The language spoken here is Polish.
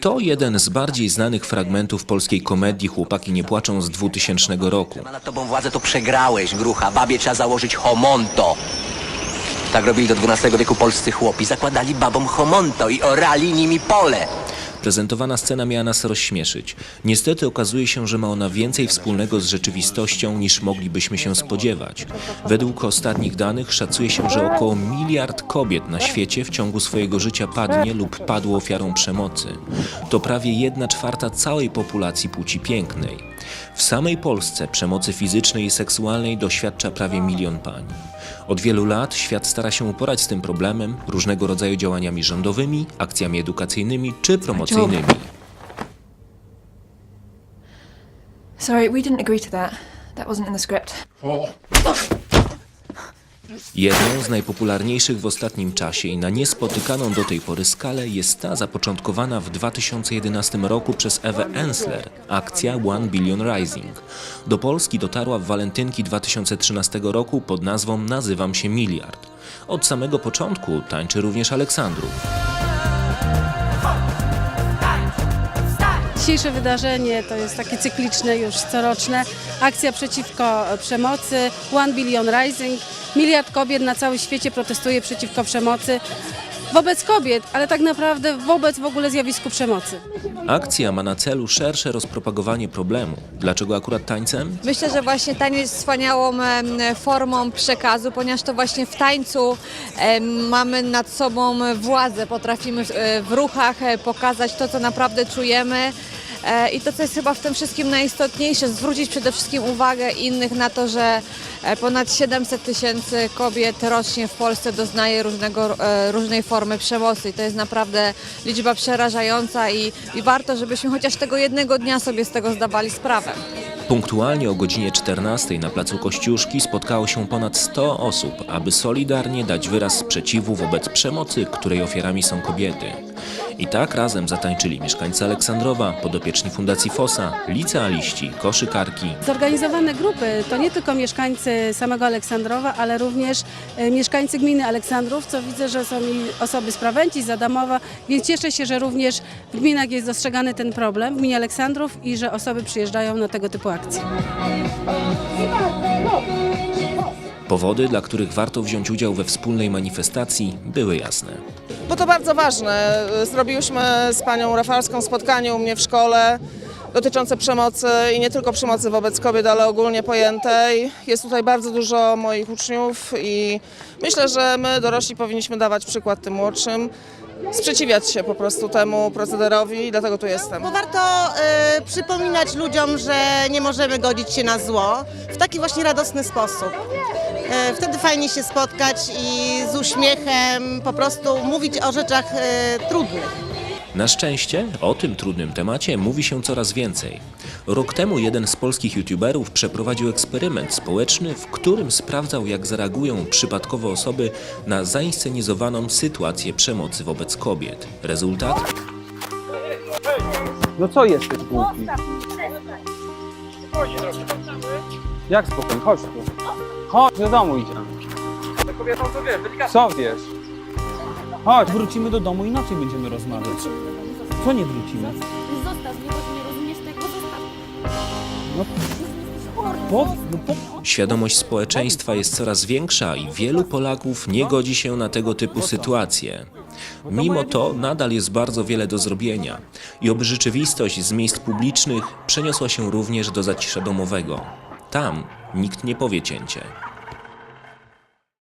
To jeden z bardziej znanych fragmentów polskiej komedii Chłopaki nie płaczą z 2000 roku. Ma nad tobą władzę, to przegrałeś, grucha. Babie trzeba założyć homonto. Tak robili do XII wieku polscy chłopi. Zakładali babom homonto i orali nimi pole. Prezentowana scena miała nas rozśmieszyć. Niestety okazuje się, że ma ona więcej wspólnego z rzeczywistością niż moglibyśmy się spodziewać. Według ostatnich danych szacuje się, że około miliard kobiet na świecie w ciągu swojego życia padnie lub padło ofiarą przemocy. To prawie jedna czwarta całej populacji płci pięknej. W samej Polsce przemocy fizycznej i seksualnej doświadcza prawie milion pań. Od wielu lat świat stara się uporać z tym problemem różnego rodzaju działaniami rządowymi, akcjami edukacyjnymi czy promocyjnymi. Sorry, we didn't agree to that. That wasn't in the script. Jedną z najpopularniejszych w ostatnim czasie i na niespotykaną do tej pory skalę jest ta zapoczątkowana w 2011 roku przez Ewę Ensler, akcja One Billion Rising. Do Polski dotarła w walentynki 2013 roku pod nazwą Nazywam się Miliard. Od samego początku tańczy również Aleksandrów. Dzisiejsze wydarzenie to jest takie cykliczne, już coroczne. Akcja przeciwko przemocy, One Billion Rising. Miliard kobiet na całym świecie protestuje przeciwko przemocy. Wobec kobiet, ale tak naprawdę wobec w ogóle zjawisku przemocy. Akcja ma na celu szersze rozpropagowanie problemu. Dlaczego akurat tańcem? Myślę, że właśnie taniec jest wspaniałą formą przekazu, ponieważ to właśnie w tańcu mamy nad sobą władzę, potrafimy w- e, ruchach e, pokazać to, co naprawdę czujemy. E, I to, co jest chyba w tym wszystkim najistotniejsze, zwrócić przede wszystkim uwagę innych na to, że e, ponad 700 tysięcy kobiet rocznie w Polsce doznaje różnego, e, różnej formy przemocy. I to jest naprawdę liczba przerażająca i, i warto, żebyśmy chociaż tego jednego dnia sobie z tego zdawali sprawę. Punktualnie o godzinie 14 na placu Kościuszki spotkało się ponad 100 osób, aby solidarnie dać wyraz sprzeciwu wobec przemocy, której ofiarami są kobiety. I tak razem zatańczyli mieszkańcy Aleksandrowa, podopieczni Fundacji FOSA, licealiści, koszykarki, Zorganizowane grupy to nie tylko mieszkańcy samego Aleksandrowa, ale również e, mieszkańcy gminy Aleksandrów, co widzę, że są i osoby z Prawenci, z Adamowa, więc cieszę się, że również w gminach jest dostrzegany ten problem, w gminie Aleksandrów i że osoby przyjeżdżają na tego typu akcje. Powody, dla których warto wziąć udział we wspólnej manifestacji, były jasne. Bo to bardzo ważne. Zrobiłyśmy z panią Rafalską spotkanie u mnie w szkole dotyczące przemocy i nie tylko przemocy wobec kobiet, ale ogólnie pojętej. Jest tutaj bardzo dużo moich uczniów i myślę, że my dorośli powinniśmy dawać przykład tym młodszym, sprzeciwiać się po prostu temu procederowi i dlatego tu jestem. Bo warto e, przypominać ludziom, że nie możemy godzić się na zło w taki właśnie radosny sposób. E, wtedy fajnie się spotkać i z uśmiechem po prostu mówić o rzeczach e, trudnych. Na szczęście o tym trudnym temacie mówi się coraz więcej. Rok temu jeden z polskich youtuberów przeprowadził eksperyment społeczny, w którym sprawdzał, jak zareagują przypadkowe osoby na zainscenizowaną sytuację przemocy wobec kobiet. Rezultat? No co jesteś głupi? Jak spokojnie? Chodź tu. Chodź, do domu idziemy. Co wiesz? Chodź. Wrócimy do domu, inaczej będziemy rozmawiać. Co nie wrócimy? Zostaw mnie, bo nie rozumiesz tego, zostaw. No, po, no po, Świadomość społeczeństwa jest coraz większa i wielu Polaków nie godzi się na tego typu sytuacje. Mimo to nadal jest bardzo wiele do zrobienia i oby rzeczywistość z miejsc publicznych przeniosła się również do zacisza domowego. Tam nikt nie powie cięcie.